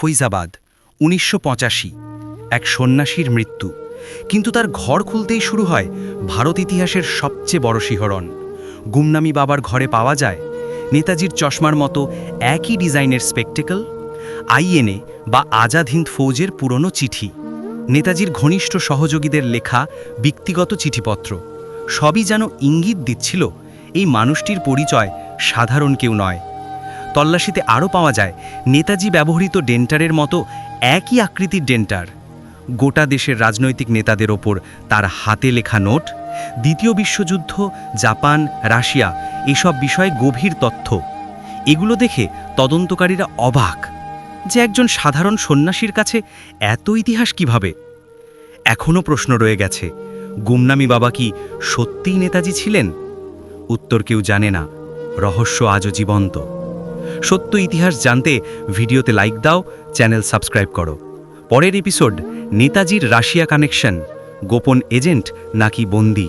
ফৈজাবাদ, উনিশশো এক সন্ন্যাসীর মৃত্যু। কিন্তু তার ঘর খুলতেই শুরু হয় ভারত ইতিহাসের সবচেয়ে বড় শিহরণ। গুমনামি বাবার ঘরে পাওয়া যায় নেতাজির চশমার মতো একই ডিজাইনের স্পেকটেকল আইএনএ বা আজাদ হিন্দ ফৌজের পুরনো চিঠি। নেতাজির ঘনিষ্ঠ সহযোগীদের লেখা ব্যক্তিগত চিঠিপত্র। সবই যেন ইঙ্গিত দিচ্ছিল এই মানুষটির পরিচয় সাধারণ কেউ নয়। তল্লাশিতে আরও পাওয়া যায় নেতাজি ব্যবহৃত ডেন্টারের মতো একই আকৃতির ডেন্টার। গোটা দেশের রাজনৈতিক নেতাদের ওপর তার হাতে লেখা নোট, দ্বিতীয় বিশ্বযুদ্ধ, জাপান, রাশিয়া এসব বিষয়ে গভীর তথ্য। এগুলো দেখে তদন্তকারীরা অবাক যে একজন সাধারণ সন্ন্যাসীর কাছে এত ইতিহাস কীভাবে? এখনও প্রশ্ন রয়ে গেছে, গুমনামি বাবা কি সত্যিই নেতাজি ছিলেন? উত্তর কেউ জানে না, রহস্য আজও জীবন্ত। সত্য ইতিহাস জানতে ভিডিওতে লাইক দাও, চ্যানেল সাবস্ক্রাইব করো। পরের এপিসোড, নেতাজির রাশিয়া কানেকশন, গোপন এজেন্ট নাকি বন্দী?